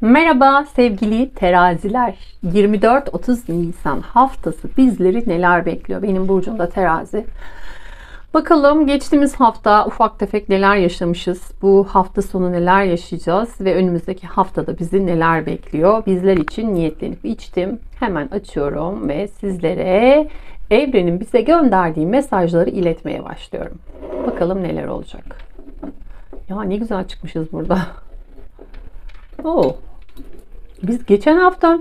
Merhaba sevgili teraziler. 24-30 Nisan haftası bizleri neler bekliyor? Benim burcumda terazi. Bakalım geçtiğimiz hafta ufak tefek neler yaşamışız? Bu hafta sonu neler yaşayacağız? Ve önümüzdeki haftada bizi neler bekliyor? Bizler için niyetlenip içtim. Hemen açıyorum ve sizlere evrenin bize gönderdiği mesajları iletmeye başlıyorum. Bakalım neler olacak. Ya ne güzel çıkmışız burada. Oo. Biz geçen hafta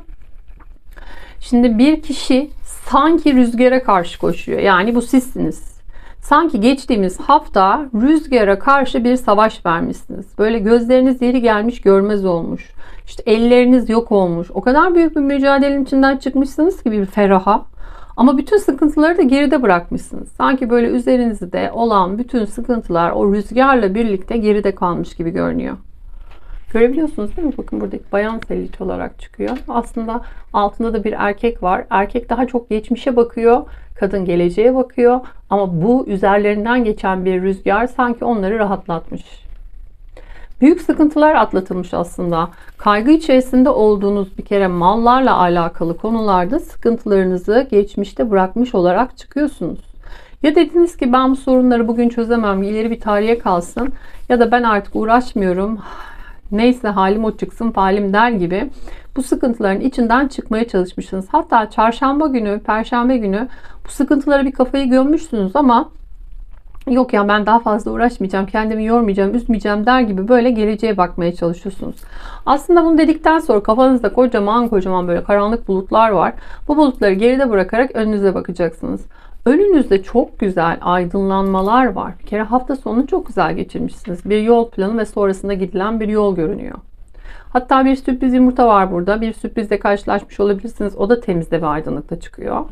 şimdi bir kişi sanki rüzgara karşı koşuyor. Yani bu sizsiniz. Sanki geçtiğimiz hafta rüzgara karşı bir savaş vermişsiniz. Böyle gözleriniz yeri gelmiş görmez olmuş. İşte elleriniz yok olmuş. O kadar büyük bir mücadelenin içinden çıkmışsınız ki bir feraha. Ama bütün sıkıntıları da geride bırakmışsınız. Sanki böyle üzerinizde olan bütün sıkıntılar o rüzgarla birlikte geride kalmış gibi görünüyor. Görebiliyorsunuz değil mi? Bakın buradaki bayan selit olarak çıkıyor. Aslında altında da bir erkek var. Erkek daha çok geçmişe bakıyor. Kadın geleceğe bakıyor. Ama bu üzerlerinden geçen bir rüzgar sanki onları rahatlatmış. Büyük sıkıntılar atlatılmış aslında. Kaygı içerisinde olduğunuz bir kere mallarla alakalı konularda sıkıntılarınızı geçmişte bırakmış olarak çıkıyorsunuz. Ya dediniz ki ben bu sorunları bugün çözemem, ileri bir tarihe kalsın ya da ben artık uğraşmıyorum, neyse halim o çıksın falim der gibi bu sıkıntıların içinden çıkmaya çalışmışsınız. Hatta çarşamba günü, perşembe günü bu sıkıntılara bir kafayı gömmüşsünüz ama yok ya ben daha fazla uğraşmayacağım, kendimi yormayacağım, üzmeyeceğim der gibi böyle geleceğe bakmaya çalışıyorsunuz. Aslında bunu dedikten sonra kafanızda kocaman kocaman böyle karanlık bulutlar var. Bu bulutları geride bırakarak önünüze bakacaksınız. Önünüzde çok güzel aydınlanmalar var. Bir kere hafta sonunu çok güzel geçirmişsiniz. Bir yol planı ve sonrasında gidilen bir yol görünüyor. Hatta bir sürpriz yumurta var burada. Bir sürprizle karşılaşmış olabilirsiniz. O da temizde ve aydınlıkta çıkıyor.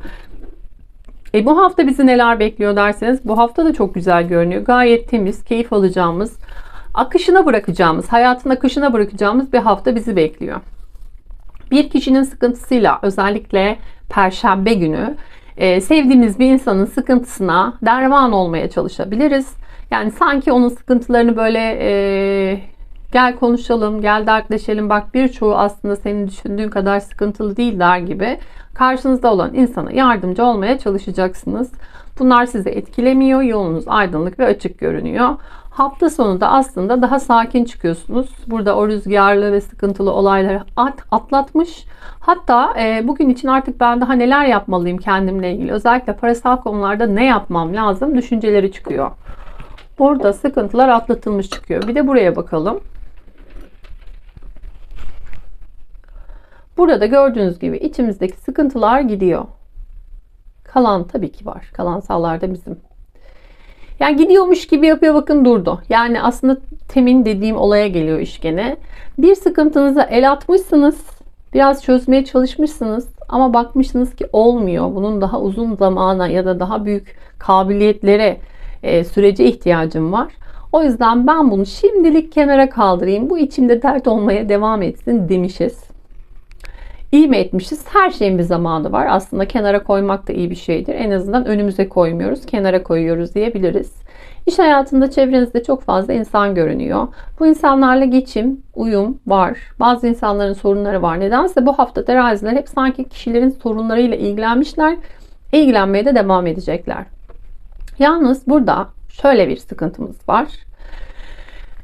E bu hafta bizi neler bekliyor derseniz bu hafta da çok güzel görünüyor. Gayet temiz, keyif alacağımız, akışına bırakacağımız, hayatın akışına bırakacağımız bir hafta bizi bekliyor. Bir kişinin sıkıntısıyla özellikle perşembe günü e, sevdiğimiz bir insanın sıkıntısına derman olmaya çalışabiliriz. Yani sanki onun sıkıntılarını böyle e, gel konuşalım, gel dertleşelim. Bak birçoğu aslında senin düşündüğün kadar sıkıntılı değil der gibi karşınızda olan insana yardımcı olmaya çalışacaksınız. Bunlar sizi etkilemiyor. Yolunuz aydınlık ve açık görünüyor. Hafta sonu da aslında daha sakin çıkıyorsunuz. Burada o rüzgarlı ve sıkıntılı olayları at, atlatmış. Hatta e, bugün için artık ben daha neler yapmalıyım kendimle ilgili. Özellikle parasal konularda ne yapmam lazım düşünceleri çıkıyor. Burada sıkıntılar atlatılmış çıkıyor. Bir de buraya bakalım. Burada gördüğünüz gibi içimizdeki sıkıntılar gidiyor. Kalan tabii ki var. Kalan sallarda bizim. Yani gidiyormuş gibi yapıyor bakın durdu. Yani aslında temin dediğim olaya geliyor iş gene. Bir sıkıntınıza el atmışsınız. Biraz çözmeye çalışmışsınız ama bakmışsınız ki olmuyor. Bunun daha uzun zamana ya da daha büyük kabiliyetlere, e, sürece ihtiyacım var. O yüzden ben bunu şimdilik kenara kaldırayım. Bu içimde dert olmaya devam etsin demişiz. İyi mi etmişiz? Her şeyin bir zamanı var. Aslında kenara koymak da iyi bir şeydir. En azından önümüze koymuyoruz, kenara koyuyoruz diyebiliriz. İş hayatında çevrenizde çok fazla insan görünüyor. Bu insanlarla geçim, uyum var. Bazı insanların sorunları var. Nedense bu hafta teraziler hep sanki kişilerin sorunlarıyla ilgilenmişler. İlgilenmeye de devam edecekler. Yalnız burada şöyle bir sıkıntımız var.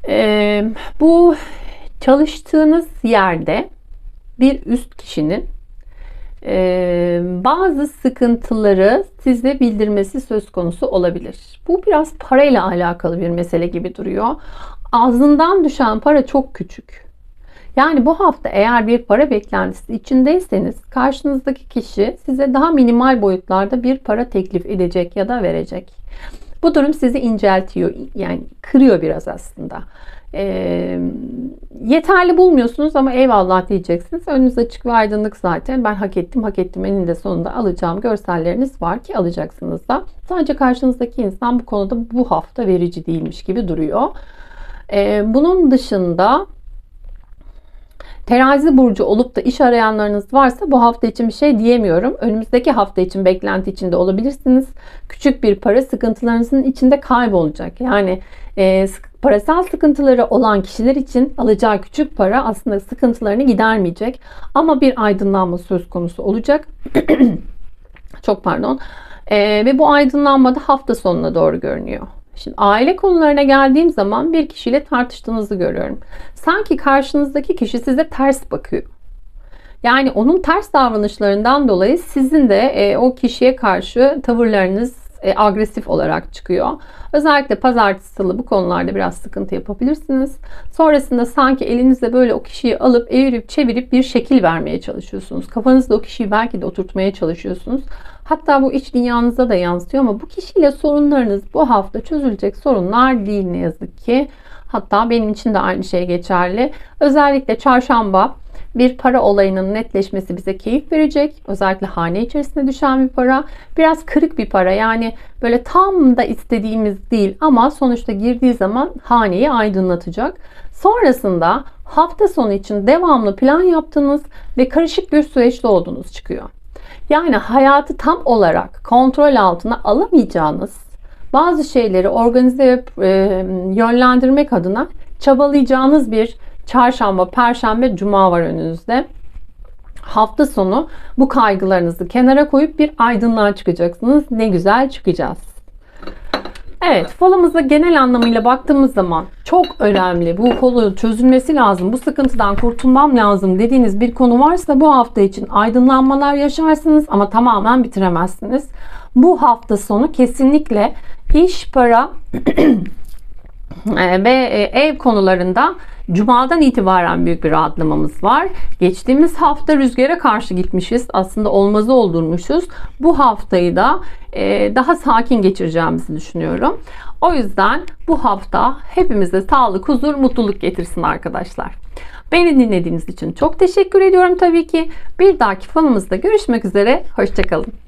Ee, bu çalıştığınız yerde bir üst kişinin e, bazı sıkıntıları size bildirmesi söz konusu olabilir. Bu biraz parayla alakalı bir mesele gibi duruyor. Ağzından düşen para çok küçük. Yani bu hafta eğer bir para beklentisi içindeyseniz karşınızdaki kişi size daha minimal boyutlarda bir para teklif edecek ya da verecek. Bu durum sizi inceltiyor yani kırıyor biraz aslında. E, yeterli bulmuyorsunuz ama eyvallah diyeceksiniz. Önünüz açık ve aydınlık zaten. Ben hak ettim, hak ettim eninde sonunda alacağım görselleriniz var ki alacaksınız da. Sadece karşınızdaki insan bu konuda bu hafta verici değilmiş gibi duruyor. E, bunun dışında Terazi burcu olup da iş arayanlarınız varsa bu hafta için bir şey diyemiyorum. Önümüzdeki hafta için beklenti içinde olabilirsiniz. Küçük bir para sıkıntılarınızın içinde kaybolacak. Yani e, parasal sıkıntıları olan kişiler için alacağı küçük para aslında sıkıntılarını gidermeyecek. Ama bir aydınlanma söz konusu olacak. Çok pardon. E, ve bu aydınlanma da hafta sonuna doğru görünüyor. Şimdi aile konularına geldiğim zaman bir kişiyle tartıştığınızı görüyorum. Sanki karşınızdaki kişi size ters bakıyor. Yani onun ters davranışlarından dolayı sizin de e, o kişiye karşı tavırlarınız e, agresif olarak çıkıyor. Özellikle pazartesi salı bu konularda biraz sıkıntı yapabilirsiniz. Sonrasında sanki elinizle böyle o kişiyi alıp evirip çevirip bir şekil vermeye çalışıyorsunuz. Kafanızda o kişiyi belki de oturtmaya çalışıyorsunuz. Hatta bu iç dünyanıza da yansıyor ama bu kişiyle sorunlarınız bu hafta çözülecek sorunlar değil ne yazık ki. Hatta benim için de aynı şey geçerli. Özellikle çarşamba bir para olayının netleşmesi bize keyif verecek. Özellikle hane içerisinde düşen bir para. Biraz kırık bir para yani böyle tam da istediğimiz değil ama sonuçta girdiği zaman haneyi aydınlatacak. Sonrasında hafta sonu için devamlı plan yaptığınız ve karışık bir süreçte olduğunuz çıkıyor. Yani hayatı tam olarak kontrol altına alamayacağınız bazı şeyleri organize ve e, yönlendirmek adına çabalayacağınız bir çarşamba, perşembe, cuma var önünüzde. Hafta sonu bu kaygılarınızı kenara koyup bir aydınlığa çıkacaksınız. Ne güzel çıkacağız. Evet, falımıza genel anlamıyla baktığımız zaman çok önemli. Bu kolu çözülmesi lazım. Bu sıkıntıdan kurtulmam lazım dediğiniz bir konu varsa bu hafta için aydınlanmalar yaşarsınız ama tamamen bitiremezsiniz. Bu hafta sonu kesinlikle iş, para ve ev konularında Cuma'dan itibaren büyük bir rahatlamamız var. Geçtiğimiz hafta rüzgara karşı gitmişiz. Aslında olmazı oldurmuşuz. Bu haftayı da e, daha sakin geçireceğimizi düşünüyorum. O yüzden bu hafta hepimize sağlık, huzur, mutluluk getirsin arkadaşlar. Beni dinlediğiniz için çok teşekkür ediyorum tabii ki. Bir dahaki falımızda görüşmek üzere. Hoşçakalın.